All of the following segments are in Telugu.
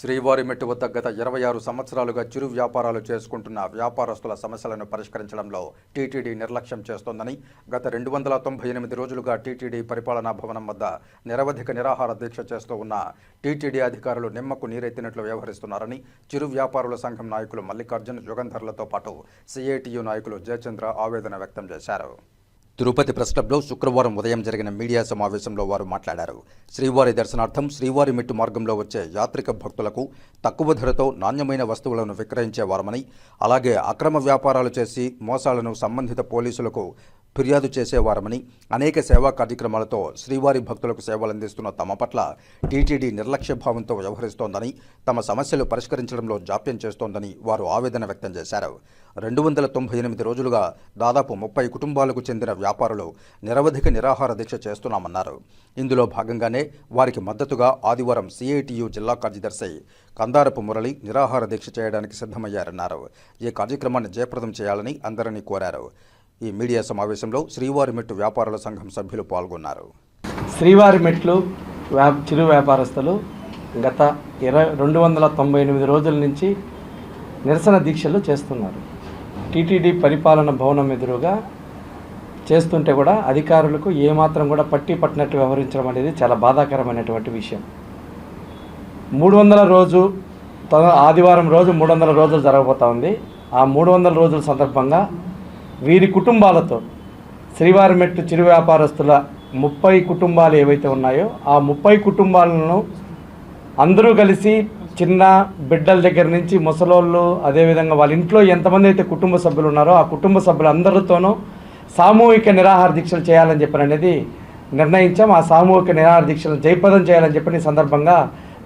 శ్రీవారి మెట్టు వద్ద గత ఇరవై ఆరు సంవత్సరాలుగా చిరు వ్యాపారాలు చేసుకుంటున్న వ్యాపారస్తుల సమస్యలను పరిష్కరించడంలో టీటీడీ నిర్లక్ష్యం చేస్తోందని గత రెండు వందల తొంభై ఎనిమిది రోజులుగా టీటీడీ పరిపాలనా భవనం వద్ద నిరవధిక నిరాహార దీక్ష చేస్తూ ఉన్న టీటీడీ అధికారులు నిమ్మకు నీరెత్తినట్లు వ్యవహరిస్తున్నారని చిరు వ్యాపారుల సంఘం నాయకులు మల్లికార్జున్ యుగంధర్లతో పాటు సిఐటియు నాయకులు జయచంద్ర ఆవేదన వ్యక్తం చేశారు. తిరుపతి ప్రెస్ క్లబ్లో శుక్రవారం ఉదయం జరిగిన మీడియా సమావేశంలో వారు మాట్లాడారు. శ్రీవారి దర్శనార్థం శ్రీవారి మెట్టు మార్గంలో వచ్చే యాత్రిక భక్తులకు తక్కువ ధరతో నాణ్యమైన వస్తువులను విక్రయించేవారమని అలాగే అక్రమ వ్యాపారాలు చేసి మోసాలను సంబంధిత పోలీసులకు ఫిర్యాదు చేసేవారమని అనేక సేవా కార్యక్రమాలతో శ్రీవారి భక్తులకు సేవలు అందిస్తున్న తమ పట్ల టీటీడీ నిర్లక్ష్య భావంతో వ్యవహరిస్తోందని తమ సమస్యలు పరిష్కరించడంలో జాప్యం చేస్తోందని వారు ఆవేదన వ్యక్తం చేశారు. రెండు వందల తొంభై ఎనిమిది రోజులుగా దాదాపు ముప్పై కుటుంబాలకు చెందిన వ్యాపారులు నిరవధిక నిరాహార దీక్ష చేస్తున్నామన్నారు. ఇందులో భాగంగానే వారికి మద్దతుగా ఆదివారం సిఐటియు జిల్లా కార్యదర్శి కందారపు మురళి నిరాహార దీక్ష చేయడానికి సిద్ధమయ్యారన్నారు. ఈ కార్యక్రమాన్ని జయప్రదం చేయాలని అందరినీ కోరారు. ఈ మీడియా సమావేశంలో శ్రీవారి మెట్టు వ్యాపారుల సంఘం సభ్యులు పాల్గొన్నారు. శ్రీవారి మెట్లు వ్యా చిరు వ్యాపారస్తులు గత ఇరవై రెండు వందల తొంభై ఎనిమిది రోజుల నుంచి నిరసన దీక్షలు చేస్తున్నారు. టీటీడీ పరిపాలన భవనం ఎదురుగా చేస్తుంటే కూడా అధికారులకు ఏమాత్రం కూడా పట్టి పట్టినట్టు వ్యవహరించడం అనేది చాలా బాధాకరమైనటువంటి విషయం. మూడు వందల రోజు ఆదివారం రోజు మూడు వందల రోజులు జరగబోతా ఉంది. ఆ మూడు వందల రోజుల సందర్భంగా వీరి కుటుంబాలతో శ్రీవారి మెట్టు చిరు వ్యాపారస్తుల ముప్పై కుటుంబాలు ఏవైతే ఉన్నాయో ఆ ముప్పై కుటుంబాలను అందరూ కలిసి చిన్న బిడ్డల దగ్గర నుంచి ముసలోళ్ళు అదేవిధంగా వాళ్ళ ఇంట్లో ఎంతమంది అయితే కుటుంబ సభ్యులు ఉన్నారో ఆ కుటుంబ సభ్యులందరితోనూ సామూహిక నిరాహార దీక్షలు చేయాలని చెప్పని అనేది నిర్ణయించాం. ఆ సామూహిక నిరాహార దీక్షలు జయప్రదం చేయాలని చెప్పి ఈ సందర్భంగా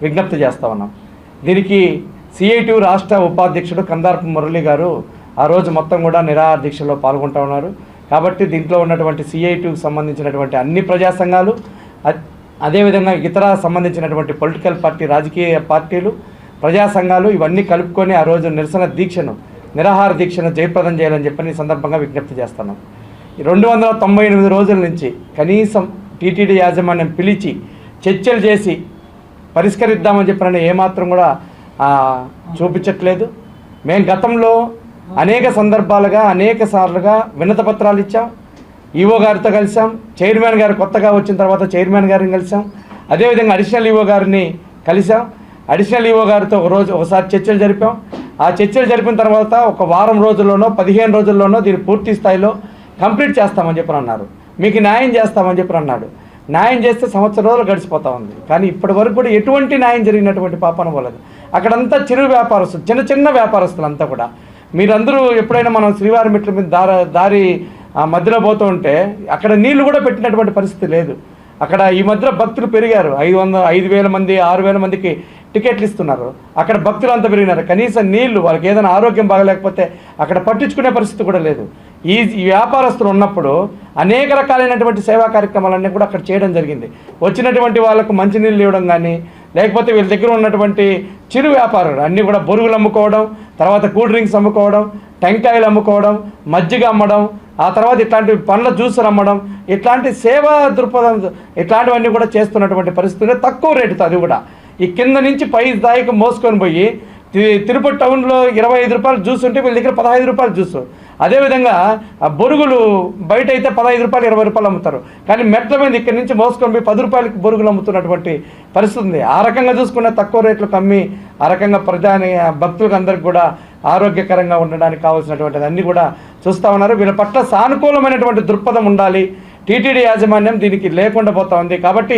విజ్ఞప్తి చేస్తా ఉన్నాం. దీనికి సిఐటి రాష్ట్ర ఉపాధ్యక్షుడు కందార్పు మురళి గారు ఆ రోజు మొత్తం కూడా నిరాహార దీక్షలో పాల్గొంటూ ఉన్నారు. కాబట్టి దీంట్లో ఉన్నటువంటి సిఐటికి సంబంధించినటువంటి అన్ని ప్రజా సంఘాలు అదేవిధంగా ఇతర సంబంధించినటువంటి పొలిటికల్ పార్టీ రాజకీయ పార్టీలు ప్రజా సంఘాలు ఇవన్నీ కలుపుకొని ఆ రోజు నిరసన దీక్షను నిరాహార దీక్షను జయప్రదం చేయాలని చెప్పని ఈ సందర్భంగా విజ్ఞప్తి చేస్తున్నాం. రెండు వందల తొంభై ఎనిమిది రోజుల నుంచి కనీసం టీటీడీ యాజమాన్యం పిలిచి చర్చలు చేసి పరిష్కరిద్దామని చెప్పిన ఏమాత్రం కూడా చూపించట్లేదు. మేము గతంలో అనేక సందర్భాలుగా అనేక సార్లుగా వినత పత్రాలు ఇచ్చాం. ఈవో గారితో కలిసాం. చైర్మన్ గారు కొత్తగా వచ్చిన తర్వాత చైర్మన్ గారిని కలిసాం. అదేవిధంగా అడిషనల్ ఈవో గారిని కలిసాం. అడిషనల్ ఈవో గారితో ఒక రోజు ఒకసారి చర్చలు జరిపాం. ఆ చర్చలు జరిపిన తర్వాత ఒక వారం రోజుల్లోనో పదిహేను రోజుల్లోనో దీన్ని పూర్తి స్థాయిలో కంప్లీట్ చేస్తామని చెప్పి అన్నారు మీకు న్యాయం చేస్తామని చెప్పి అన్నాడు న్యాయం చేస్తే సంవత్సరం రోజులు గడిచిపోతా ఉంది. కానీ ఇప్పటి వరకు కూడా ఎటువంటి న్యాయం జరిగినటువంటి పాపన అనుకోలేదు అక్కడంతా చిరు వ్యాపారస్తులు చిన్న చిన్న వ్యాపారస్తులు అంతా కూడా మీరందరూ ఎప్పుడైనా మనం శ్రీవారి మెట్ల మీద దారి దారి మధ్యలో పోతూ ఉంటే అక్కడ నీళ్ళు కూడా పెట్టినటువంటి పరిస్థితి లేదు. అక్కడ ఈ మధ్యలో భక్తులు పెరిగారు. ఐదు వందల ఐదు వేల మంది ఆరు వేల మందికి టికెట్లు ఇస్తున్నారు. అక్కడ భక్తులు అంతా పెరిగినారు. కనీసం నీళ్ళు వాళ్ళకి ఏదైనా ఆరోగ్యం బాగలేకపోతే అక్కడ పట్టించుకునే పరిస్థితి కూడా లేదు. ఈ ఈ వ్యాపారస్తులు ఉన్నప్పుడు అనేక రకాలైనటువంటి సేవా కార్యక్రమాలన్నీ కూడా అక్కడ చేయడం జరిగింది. వచ్చినటువంటి వాళ్ళకు మంచినీళ్ళు ఇవ్వడం కానీ లేకపోతే వీళ్ళ దగ్గర ఉన్నటువంటి చిరు వ్యాపారులు అన్నీ కూడా బొరుగులు అమ్ముకోవడం తర్వాత కూల్ డ్రింక్స్ అమ్ముకోవడం టెంకాయలు అమ్ముకోవడం మజ్జిగ అమ్మడం ఆ తర్వాత ఇట్లాంటి పండ్ల జ్యూసులు అమ్మడం ఇట్లాంటి సేవా దృక్పథం ఇట్లాంటివన్నీ కూడా చేస్తున్నటువంటి పరిస్థితులు తక్కువ రేటుతో అది కూడా. ఈ కింద నుంచి పై స్థాయికి మోసుకొని పోయి తిరుపతి టౌన్లో ఇరవై ఐదు రూపాయలు జ్యూస్ ఉంటే వీళ్ళ దగ్గర పదహైదు రూపాయలు జ్యూస్. అదేవిధంగా ఆ బొరుగులు బయట అయితే పదహైదు రూపాయలు ఇరవై రూపాయలు అమ్ముతారు. కానీ మెట్ల మీద ఇక్కడి నుంచి మోసుకొని పోయి పది రూపాయలకి బొరుగులు అమ్ముతున్నటువంటి పరిస్థితి ఉంది. ఆ రకంగా చూసుకున్న తక్కువ రేట్లు కమ్మి ఆ రకంగా ప్రధాని భక్తులకు అందరికి కూడా ఆరోగ్యకరంగా ఉండడానికి కావాల్సినటువంటి అన్నీ కూడా చూస్తూ ఉన్నారు. వీళ్ళ పట్ల సానుకూలమైనటువంటి దృక్పథం ఉండాలి. టీటీడీ యాజమాన్యం దీనికి లేకుండా పోతా ఉంది. కాబట్టి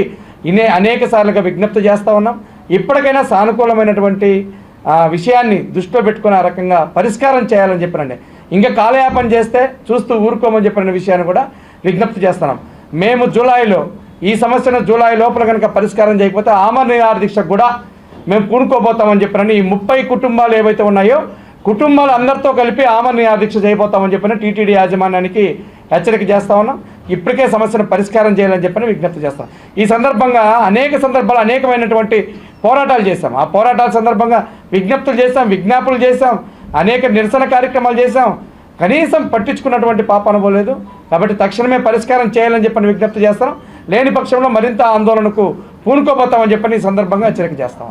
ఇనే అనేక సార్లుగా విజ్ఞప్తి చేస్తూ ఉన్నాం. ఇప్పటికైనా సానుకూలమైనటువంటి ఆ విషయాన్ని దృష్టిలో పెట్టుకుని ఆ రకంగా పరిష్కారం చేయాలని చెప్పినండి. ఇంకా కాలయాపన చేస్తే చూస్తూ ఊరుకోమని చెప్పిన విషయాన్ని కూడా విజ్ఞప్తి చేస్తున్నాం. మేము జూలైలో ఈ సమస్యను జూలై లోపల కనుక పరిష్కారం చేయకపోతే ఆమర్ నిరాహార దీక్షకు కూడా మేము కూనుకోబోతామని చెప్పినని ఈ ముప్పై కుటుంబాలు ఏవైతే ఉన్నాయో కుటుంబాలు అందరితో కలిపి ఆమర్ నిరాహార దీక్ష చేయబోతామని చెప్పిన టీటీడీ యాజమాన్యానికి హెచ్చరిక చేస్తా ఉన్నాం. ఇప్పటికే సమస్యను పరిష్కారం చేయాలని చెప్పని విజ్ఞప్తి చేస్తాం. ఈ సందర్భంగా అనేక సందర్భాలు అనేకమైనటువంటి పోరాటాలు చేశాం. ఆ పోరాటాల సందర్భంగా విజ్ఞప్తులు చేశాం విజ్ఞాపనలు చేశాం అనేక నిరసన కార్యక్రమాలు చేశాం. కనీసం పట్టించుకున్నటువంటి పాప అనుకోలేదు కాబట్టి తక్షణమే పరిష్కారం చేయాలని చెప్పని విజ్ఞప్తి చేస్తాం. లేని పక్షంలో మరింత ఆందోళనకు పూనుకోబోతామని చెప్పని ఈ సందర్భంగా హెచ్చరిక చేస్తా